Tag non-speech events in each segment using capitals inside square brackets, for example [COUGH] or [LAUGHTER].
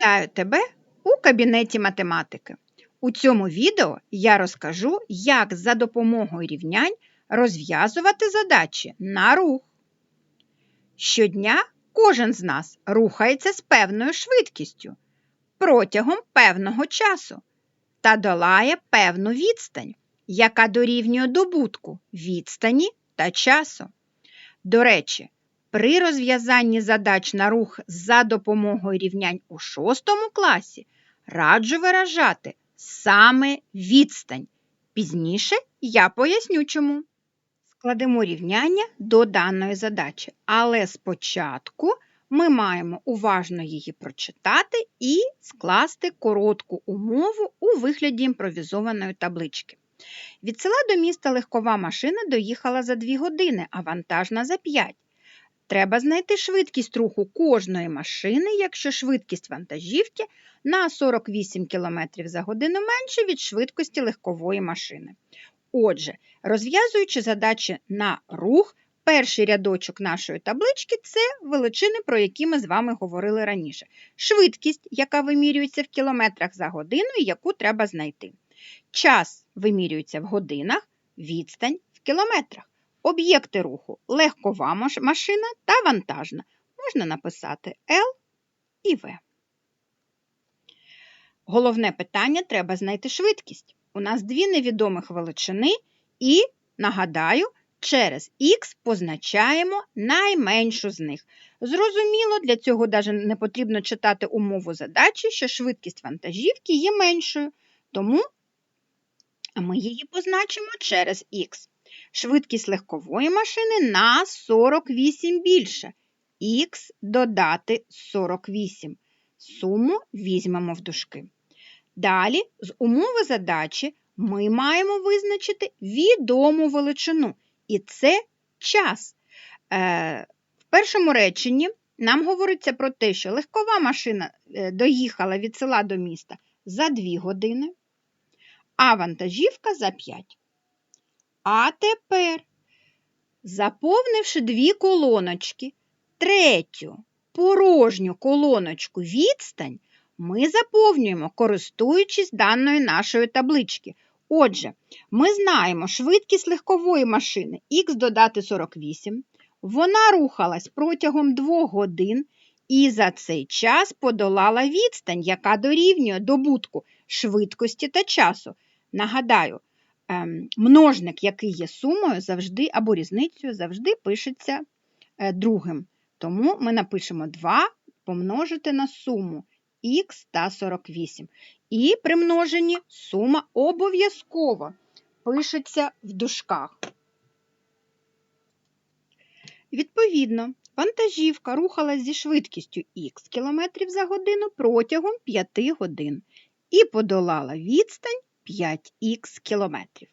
Вітаю тебе у кабінеті математики. У цьому відео я розкажу, як за допомогою рівнянь розв'язувати задачі на рух. Щодня кожен з нас рухається з певною швидкістю протягом певного часу та долає певну відстань, яка дорівнює добутку відстані та часу. До речі, при розв'язанні задач на рух за допомогою рівнянь у шостому класі раджу виражати саме відстань. Пізніше я поясню чому. Складемо рівняння до даної задачі, але спочатку ми маємо уважно її прочитати і скласти коротку умову у вигляді імпровізованої таблички. Від села до міста легкова машина доїхала за 2 години, а вантажна за 5. Треба знайти швидкість руху кожної машини, якщо швидкість вантажівки на 48 км за годину менше від швидкості легкової машини. Отже, розв'язуючи задачі на рух, перший рядочок нашої таблички це величини, про які ми з вами говорили раніше. Швидкість, яка вимірюється в кілометрах за годину і яку треба знайти. Час вимірюється в годинах, відстань в кілометрах. Об'єкти руху легкова машина та вантажна. Можна написати L і В. Головне питання треба знайти швидкість. У нас дві невідомих величини, і, нагадаю, через Х позначаємо найменшу з них. Зрозуміло, для цього навіть не потрібно читати умову задачі, що швидкість вантажівки є меншою, тому ми її позначимо через Х. Швидкість легкової машини на 48 більше. Х додати 48. Суму візьмемо в дужки. Далі, з умови задачі, ми маємо визначити відому величину. І це час. Е, В першому реченні нам говориться про те, що легкова машина е, доїхала від села до міста за 2 години, а вантажівка за 5. А тепер, заповнивши дві колоночки, третю порожню колоночку відстань, ми заповнюємо, користуючись даною нашої таблички. Отже, ми знаємо швидкість легкової машини х додати 48. Вона рухалась протягом 2 годин і за цей час подолала відстань, яка дорівнює добутку швидкості та часу. Нагадаю, множник, який є сумою, завжди або різницею, завжди пишеться е, другим. Тому ми напишемо 2 помножити на суму х та 48. І при множенні сума обов'язково пишеться в дужках. Відповідно, вантажівка рухалась зі швидкістю х км за годину протягом 5 годин і подолала відстань 5х кілометрів.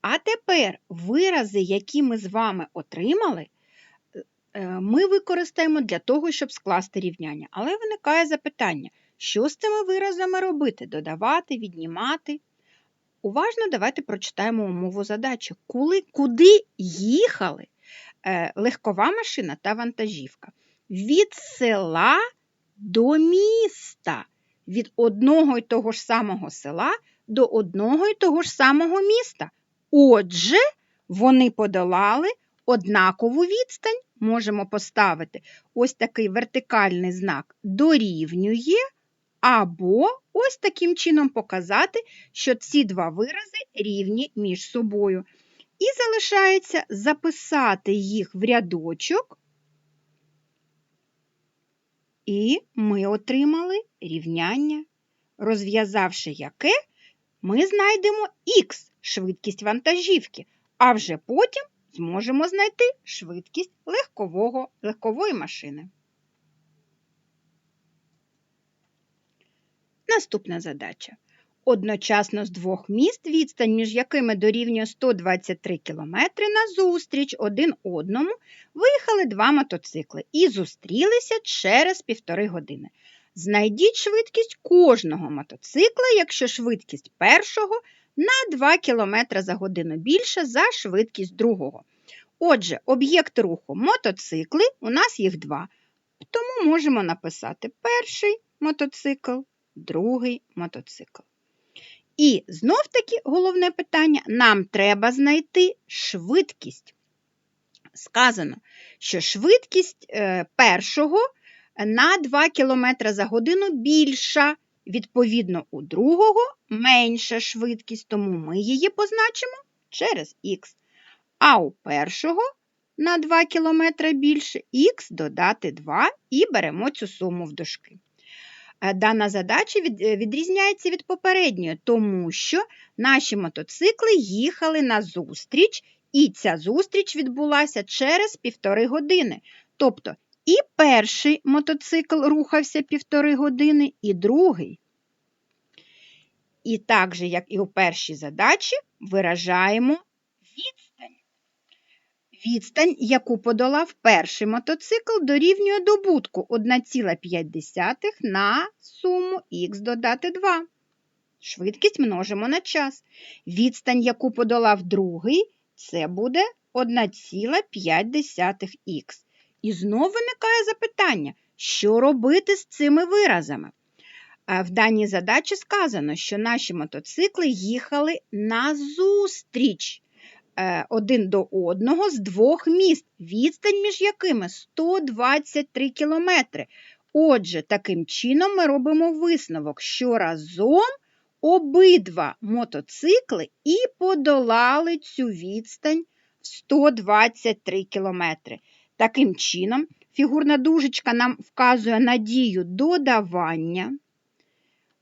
А тепер вирази, які ми з вами отримали, е, ми використаємо для того, щоб скласти рівняння. Але виникає запитання, що з цими виразами робити? Додавати, віднімати? Уважно давайте прочитаємо умову задачі. Коли, куди їхали е, легкова машина та вантажівка? Від села до міста, від одного і того ж самого села до одного і того ж самого міста. Отже, вони подолали однакову відстань. Можемо поставити ось такий вертикальний знак дорівнює, або ось таким чином показати, що ці два вирази рівні між собою. І залишається записати їх в рядочок, і ми отримали рівняння, розв'язавши яке ми знайдемо х швидкість вантажівки, а вже потім зможемо знайти швидкість легкового, легкової машини. Наступна задача. Одночасно з двох міст, відстань, між якими дорівнює 123 км, назустріч один одному виїхали два мотоцикли і зустрілися через півтори години. Знайдіть швидкість кожного мотоцикла, якщо швидкість першого на 2 км за годину більша за швидкість другого. Отже, об'єкт руху мотоцикли, у нас їх два. Тому можемо написати перший мотоцикл, другий мотоцикл. І знов-таки головне питання: нам треба знайти швидкість. Сказано, що швидкість е, першого на 2 км за годину більша, відповідно, у другого менша швидкість, тому ми її позначимо через х. А у першого на 2 км більше х додати 2 і беремо цю суму в дужки. Е, Дана задача е, відрізняється від попередньої, тому що наші мотоцикли їхали на зустріч, і ця зустріч відбулася через півтори години. Тобто і перший мотоцикл рухався півтори години, і другий. І так же, як і у першій задачі, виражаємо відстань. Відстань, яку подолав перший мотоцикл, дорівнює добутку 1,5 на суму х додати 2. Швидкість множимо на час. Відстань, яку подолав другий, це буде 1,5х. І знову виникає запитання, що робити з цими виразами? В даній задачі сказано, що наші мотоцикли їхали назустріч е, один до одного з двох міст, відстань між якими 123 кілометри. Отже, таким чином ми робимо висновок, що разом обидва мотоцикли і подолали цю відстань в 123 кілометри. Таким чином, фігурна дужечка нам вказує на дію додавання.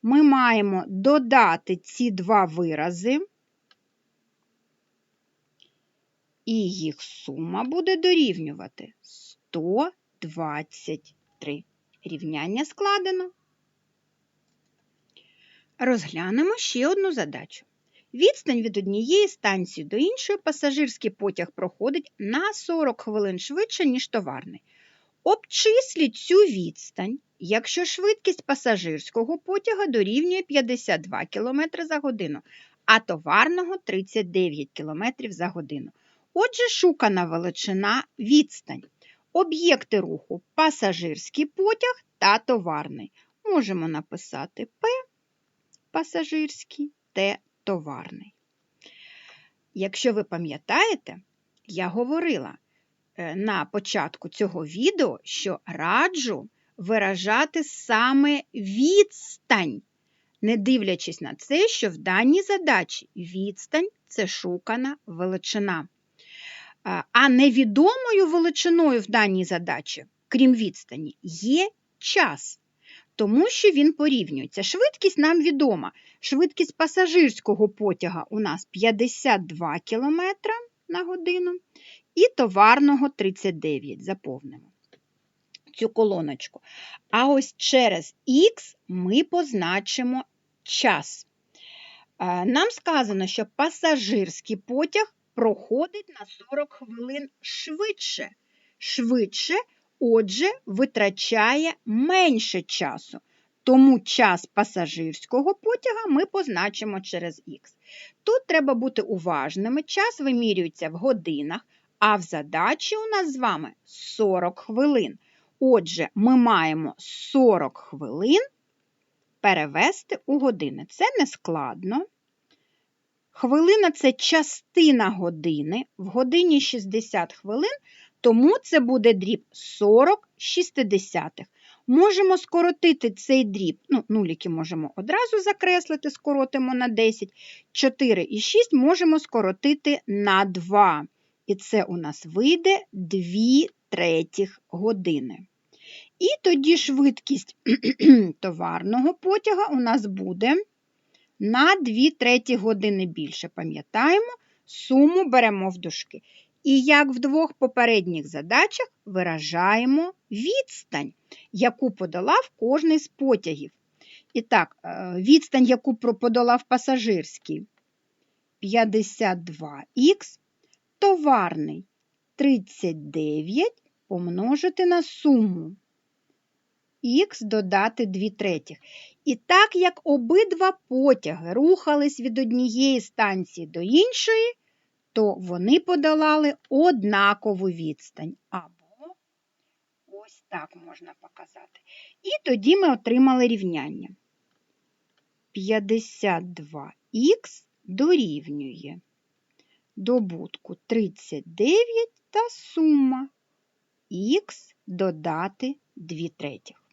Ми маємо додати ці два вирази, і їх сума буде дорівнювати 123. Рівняння складено. Розглянемо ще одну задачу. Відстань від однієї станції до іншої пасажирський потяг проходить на 40 хвилин швидше, ніж товарний. Обчисліть цю відстань, якщо швидкість пасажирського потяга дорівнює 52 км за годину, а товарного 39 км за годину. Отже, шукана величина відстань. Об'єкти руху пасажирський потяг та товарний. Можемо написати П пасажирський, Т товарний. Якщо ви пам'ятаєте, я говорила е, на початку цього відео, що раджу виражати саме відстань, не дивлячись на це, що в даній задачі відстань це шукана величина. А- А невідомою величиною в даній задачі, крім відстані, є час, тому що він порівнюється. Швидкість нам відома. Швидкість пасажирського потяга у нас 52 км на годину і товарного 39. Заповнимо цю колоночку. А ось через Х ми позначимо час. Е, Нам сказано, що пасажирський потяг проходить на 40 хвилин швидше. Швидше, отже, витрачає менше часу. Тому час пасажирського потяга ми позначимо через х. Тут треба бути уважними. Час вимірюється в годинах, а в задачі у нас з вами 40 хвилин. Отже, ми маємо 40 хвилин перевести у години. Це не складно. Хвилина це частина години. В годині 60 хвилин, тому це буде дріб 40 шістдесятих. Можемо скоротити цей дріб, ну, нуліки можемо одразу закреслити, скоротимо на 10. 4 і 6 можемо скоротити на 2. І це у нас вийде 2 третіх години. І тоді швидкість [CLEARS THROAT] товарного потяга у нас буде на 2 треті години більше. Пам'ятаємо, суму беремо в дужки. І як в двох попередніх задачах виражаємо відстань, яку подолав кожний з потягів. І так, е, відстань, яку подолав пасажирський 52х, товарний 39 помножити на суму х додати 2 третіх. І так як обидва потяги рухались від однієї станції до іншої, то вони подолали однакову відстань. Або ось так. можна показати. І тоді ми отримали рівняння. 52х дорівнює добутку 39 та сума х додати 2 третіх.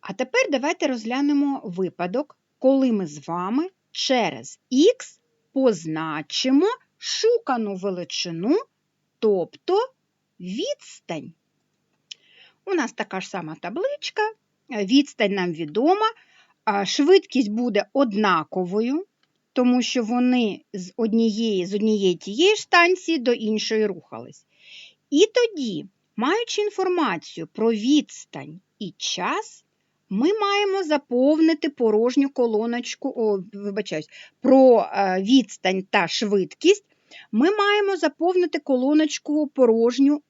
А тепер давайте розглянемо випадок, коли ми з вами через х позначимо шукану величину, тобто відстань. У нас така ж сама табличка, відстань нам відома, швидкість буде однаковою, тому що вони з однієї з однієї тієї ж станції до іншої рухались. І тоді, маючи інформацію про відстань і час, ми маємо заповнити порожню колоночку, о, вибачаюсь, про е, відстань та швидкість. Ми маємо заповнити колоночку порожню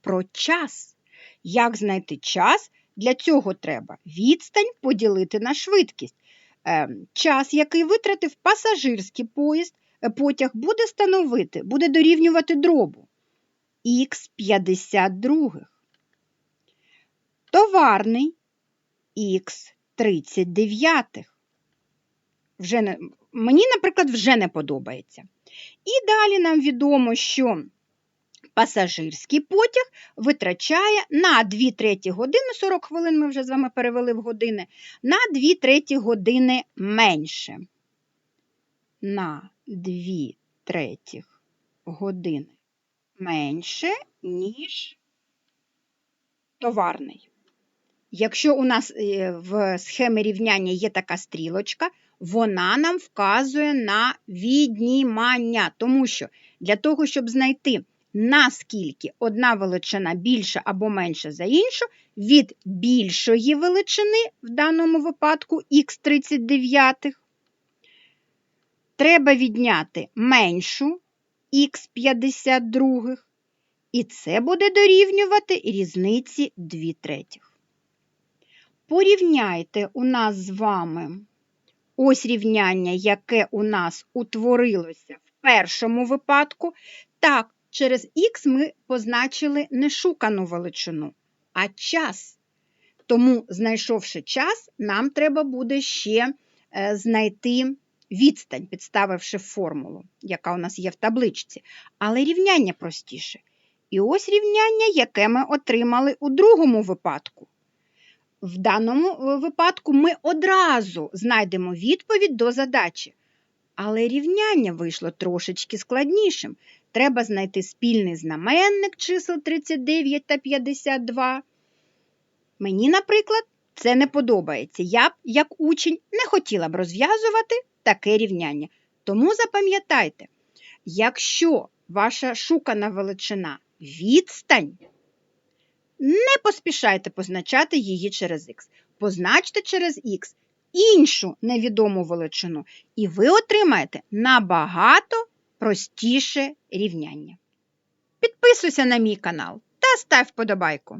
про час. Як знайти час? Для цього треба відстань поділити на швидкість. Е, час, який витратив пасажирський поїзд, е, потяг, буде становити, буде дорівнювати дробу х 52. Товарний х 39. Вже не, мені, наприклад, вже не подобається. І далі нам відомо, що пасажирський потяг витрачає на 2 треті години, 40 хвилин ми вже з вами перевели в години, на 2 треті години менше. На 2 третіх години менше, ніж товарний. Якщо у нас е, в схемі рівняння є така стрілочка, вона нам вказує на віднімання, тому що для того, щоб знайти, наскільки одна величина більша або менша за іншу, від більшої величини, в даному випадку х 39, треба відняти меншу х 52, і це буде дорівнювати різниці 2 третіх. Порівняйте у нас з вами ось рівняння, яке у нас утворилося в першому випадку. Так, через х ми позначили не шукану величину, а час. Тому, знайшовши час, нам треба буде ще е, знайти відстань, підставивши формулу, яка у нас є в табличці. Але рівняння простіше. І ось рівняння, яке ми отримали у другому випадку. В даному е, випадку ми одразу знайдемо відповідь до задачі. Але рівняння вийшло трошечки складнішим. Треба знайти спільний знаменник чисел 39 та 52. Мені, наприклад, це не подобається. Я б, як учень, не хотіла б розв'язувати таке рівняння. Тому запам'ятайте, якщо ваша шукана величина відстань, не поспішайте позначати її через х. Позначте через х іншу невідому величину, і ви отримаєте набагато простіше рівняння. Підписуйся на мій канал та став вподобайку.